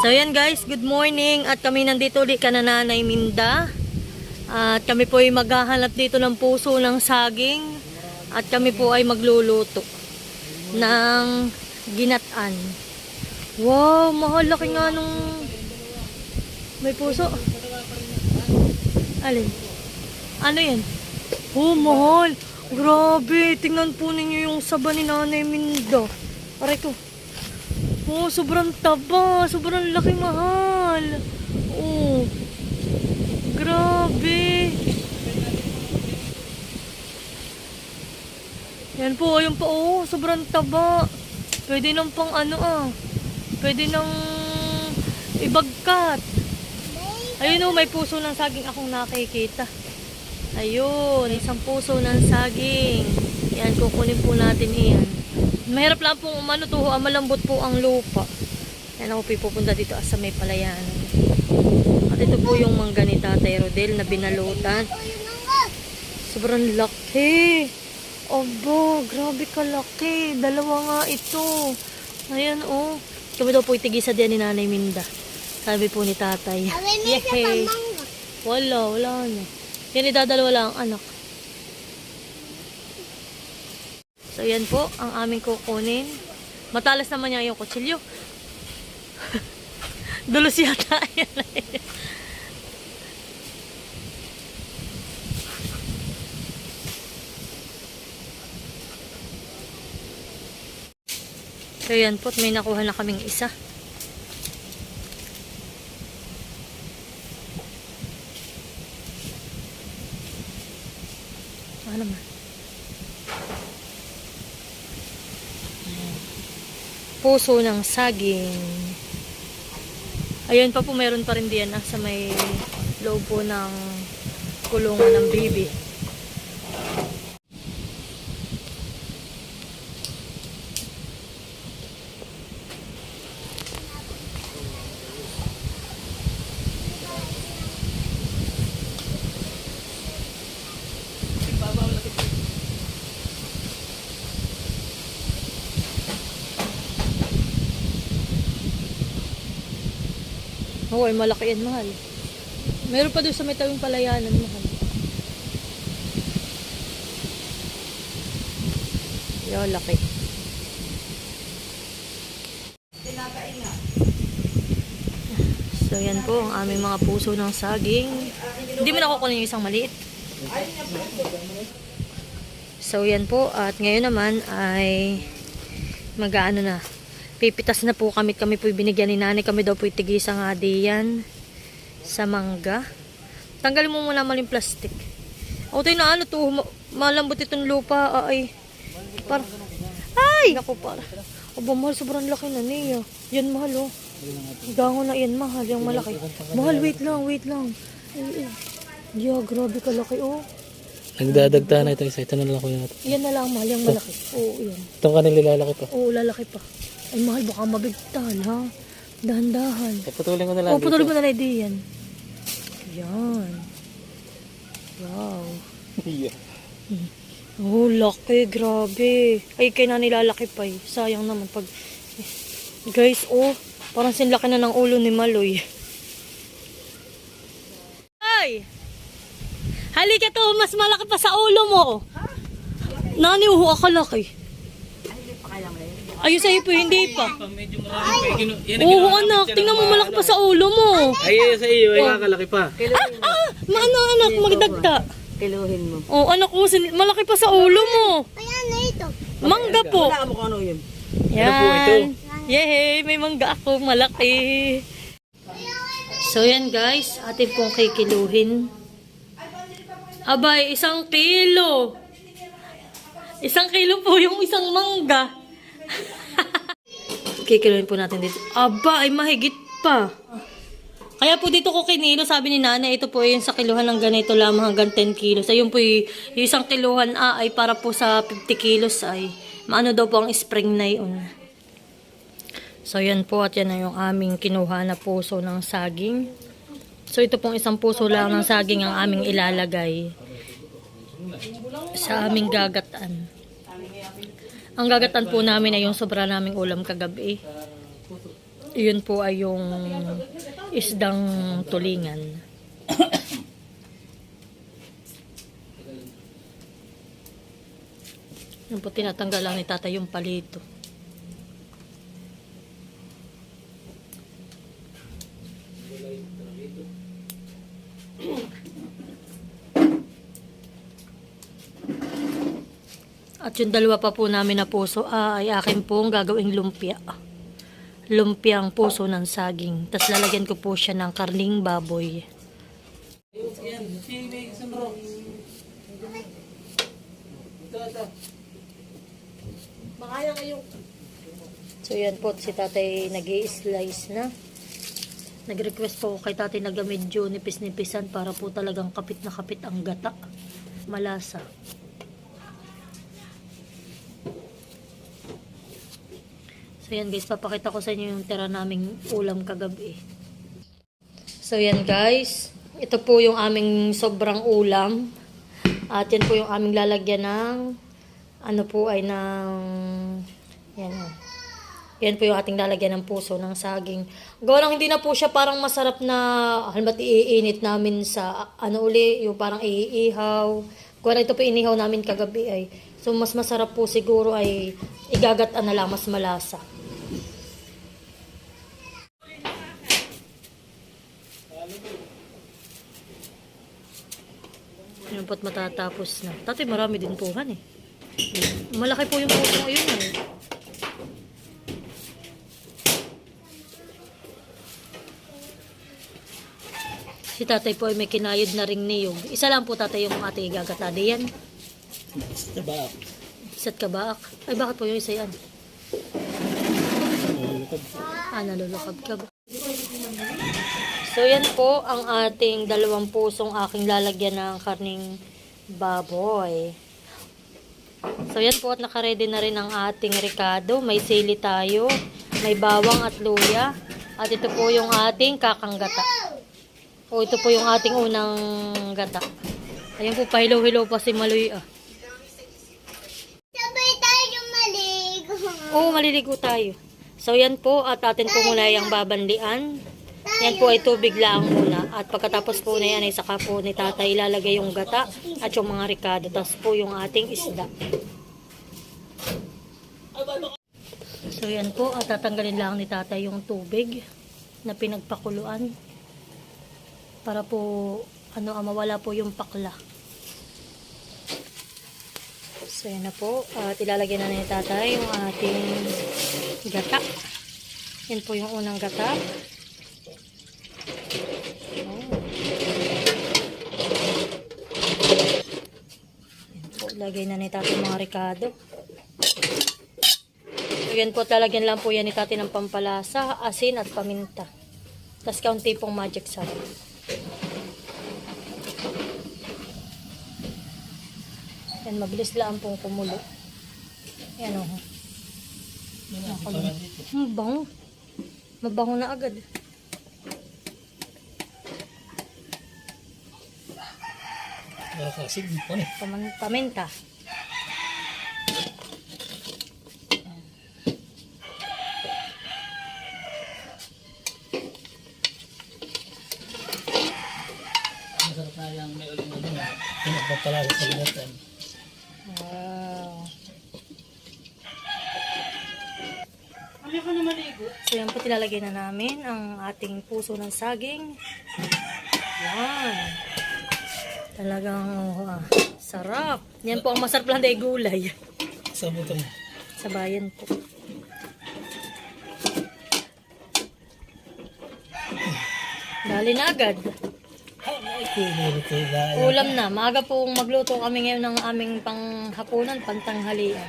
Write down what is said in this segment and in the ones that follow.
So yan guys, good morning at kami nandito ulit ka na Minda. At kami po ay maghahanap dito ng puso ng saging at kami po ay magluluto ng ginatan. Wow, mahal laki nga nung may puso. Alin? Ano yan? Oh, mahal. Grabe, tingnan po ninyo yung saba ni Nanay Minda. Aray ko. Oh, sobrang taba. Sobrang laki mahal. Oh. Grabe. Yan po, ayun pa. Oh, sobrang taba. Pwede nang pang ano ah. Pwede nang ibagkat. Ayun oh, may puso ng saging akong nakikita. Ayun, isang puso ng saging. Yan, kukunin po natin iyan. Mahirap lang pong umano to, malambot po ang lupa. Yan ako po pupunta dito ah, sa may palayanan. At ito po yung mangga ni Tatay Rodel na binalutan. Sobrang laki. Aba, grabe kalaki. Dalawa nga ito. Ayan oh. Kami daw po itigisa din ni Nanay Minda. Sabi po ni Tatay. Aray, may Yehey. Wala, wala na. Yan idadalawa lang ang anak. So yan po ang aming kukunin. Matalas naman niya yung kutsilyo. Dulos yata so yan po, may nakuha na kaming isa. Ano naman? Ayan. Puso ng saging. Ayun pa po, meron pa rin diyan ah, sa may loob po ng kulungan ng bibi. Oo, ay malaki yan, mahal. Meron pa doon sa may tawing palayanan, mahal. Yo, laki. So, yan po ang aming mga puso ng saging. Hindi mo nakukunin yung isang maliit. So, yan po. At ngayon naman ay mag-ano na. Pipitas na po kami. Kami po binigyan ni nanay. Kami daw po itigisa nga diyan sa mangga. Tanggalin mo muna maling plastic. O tayo na ano to. ma- Malambot itong lupa. Ay. Para. Ay! Naku para. Aba mahal. Sobrang laki na niya. Yan mahal oh. Gango na yan mahal. Yung malaki. Mahal wait lang. Wait lang. Ay, ay. Yeah, grabe kalaki oh. Nagdadagta na ito isa. Ito na lang ko yun. Yan na lang mahal. Yung malaki. Oo, yan. Itong kanila lalaki pa. Oo, lalaki pa. Ay, mahal, baka mabigtan, ha? Dahan-dahan. Eh, putulin ko na lang Oo, patuloy dito. mo na lang din yan. Yan. Wow. Yeah. Oh, laki. Grabe. Ay, kay na nilalaki pa eh. Sayang naman pag... Guys, oh. Parang sinlaki na ng ulo ni Maloy. Ay! Halika to, mas malaki pa sa ulo mo. Nani, uho ka laki. Ayun sa'yo po, hindi pa. Medyo marami pa ikino. Yan Oo, anak. Tingnan mo, malaki pa sa ulo mo. Ay, sa iyo. Ay, kakalaki pa. Ah, ah, maano anak, magdagta. Kiluhin mo. Oh, anak ko, sin- malaki pa sa ulo mo. Ayan na ito. Mangga po. mo kung ano yun. Yan. Ano po ito? Yehey, may mangga ako, malaki. So yan guys, atin pong kikiluhin. Abay, isang kilo. Isang kilo po yung isang mangga. Kikiluhin po natin dito. Aba, ay mahigit pa. Kaya po dito ko kinilo, sabi ni nanay, ito po yung sa kiluhan ng ganito lamang hanggang 10 kilos. Ayun po yung, yung isang kiluhan ah, ay para po sa 50 kilos ay maano daw po ang spring na yun. So yan po at yan na yung aming kinuha na puso ng saging. So ito pong isang puso lang ng saging ang aming ilalagay sa aming gagatan. Ang gagatan po namin ay yung sobra naming ulam kagabi. Yun po ay yung isdang tulingan. Yun po tinatanggal lang ni tatay yung palito. At yung dalawa pa po namin na puso ah, ay akin pong gagawing lumpia. Lumpiang puso ng saging. Tapos lalagyan ko po siya ng karning baboy. Makaya kayo. So yan po, si tatay nag slice na. Nag-request po kay tatay na medyo nipis-nipisan para po talagang kapit na kapit ang gata. Malasa. So yan guys, papakita ko sa inyo yung tira naming ulam kagabi. So yan guys, ito po yung aming sobrang ulam. At yan po yung aming lalagyan ng ano po ay ng yan. Yan po yung ating lalagyan ng puso ng saging. Gawa lang hindi na po siya parang masarap na halimbawa iinit namin sa ano uli, yung parang iihaw. Gawa lang ito po inihaw namin kagabi ay. So mas masarap po siguro ay igagat na lang mas malasa. Yan po't matatapos na. Tatay, marami din puhan eh. Malaki po yung puso ngayon eh. Si tatay po ay may kinayod na ring niyog. Isa lang po tatay yung ate igagatade yan. Diba? Isa't kabaak. Ay bakit po yung isa yan? Ah, nalulukab ka ba? So yan po ang ating dalawang pusong aking lalagyan ng karning baboy. So yan po at nakaredy na rin ang ating ricado. May sili tayo, may bawang at luya. At ito po yung ating kakanggata. O ito po yung ating unang gata. Ayun po, pahilaw-hilaw pa si Maloy ah. Sabay tayo maligo. Oo, maliligo tayo. So yan po, at atin po muna yung babanlian. Yan po ay tubig lang muna. At pagkatapos po na yan ay saka po ni tatay ilalagay yung gata at yung mga ricado. Tapos po yung ating isda. So yan po, at tatanggalin lang ni tatay yung tubig na pinagpakuluan. Para po, ano, ah, mawala po yung pakla. So yan na po. At ilalagay na ni tatay yung ating gata. Yan po yung unang gata. Oh. Yan po, lagay na ni tatay mga ricado. So yan po, lalagyan lang po yan ni tatay ng pampalasa, asin at paminta. Tapos kaunti pong magic sarap. Yan, mabilis lang pong kumulo. Yan o. Hmm, bango. Mabango na agad. Nakakasig pa Paman paminta. Masarap na yung may uling uling na. Pinagpapalala sa lagatan. Wow. Ano ka na maligo? So yan po tilalagay na namin ang ating puso ng saging. Yan. Talagang oh, ah, sarap. Yan po ang masarap lang dahil gulay. Sa butong. Sa bayan po. Dali na agad. Ulam na. Maaga pong magluto kami ngayon ng aming panghapunan, pantanghalian.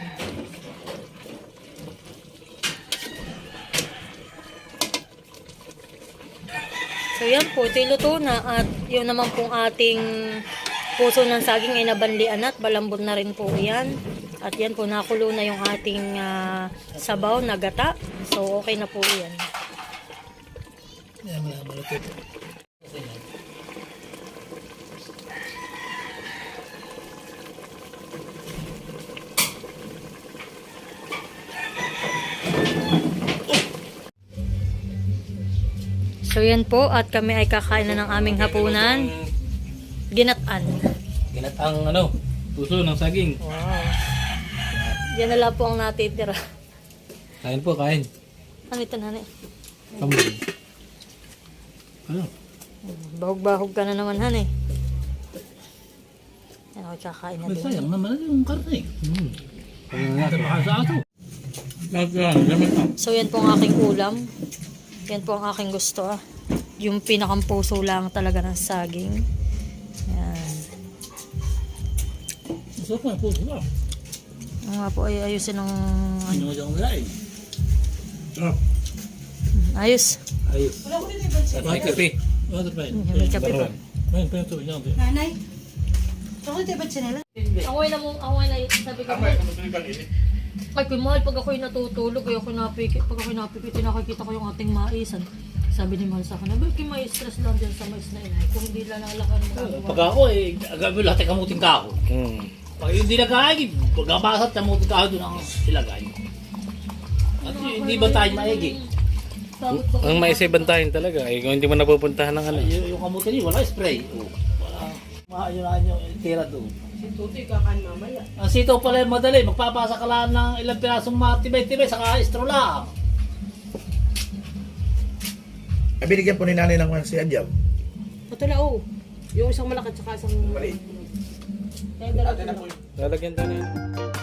So yan po, luto na at yun naman pong ating puso ng saging ay nabanlian at balambot na rin po yan. At yan po, nakulo na yung ating ah, sabaw na gata. So okay na po yan. Yan, malapit. So yan po at kami ay kakain na ng aming hapunan. Ginatan. Ginatang ano, puso ng saging. Wow. Yan na lang po ang natitira. Kain po, kain. Ano ito nanay? Kambing. Ano? Bahog-bahog ka na naman hanay. Yan ako kakain na din. sayang naman yung karne. Hmm. Kaya nga sa sa ato. So yan po ang aking ulam. Yan po ang aking gusto ah. Yung pinakang puso lang talaga ng saging. Gusto ko, puso ka. Ang nga po ay ayusin ng ano. Ano mo dyan kain? Sarap. Ayos. Ayos. May kape. Water pa yun. May kape pa. May pinatuloy niya. Nanay, ako tayo ba't sinila? Ako'y na mo, ako'y na sabi ko. Ay, kung mahal, pag ako'y natutulog, ay ako'y napikit, pag ako'y napikit, nakikita ko yung ating maisan. Sabi ni Mahal sa akin, "Abay, kay may stress lang din sa mais na inay. Kung hindi lalalakan mo. Pag ako eh, agawin lahat ay kamuting kaho. Pag hindi nagkain, pagkabasat kamuting kaho doon ang ilagay. At hindi ba tayo maigi? Ang maisay bantayan talaga eh kung hindi mo napupuntahan ng ano. Yung, yung kamuting yun, wala spray. Oh, wala. Maayunan yung tira doon. Si Tutoy kakan mamaya. Ang sitaw pala yung madali, magpapasa ka lang ng ilang pirasong matibay-tibay, saka istro lang. Ay, binigyan po ni nanay ng si Adjam. Ito na oh. Yung isang malaki tsaka isang... Mali. Lalagyan tayo na yun.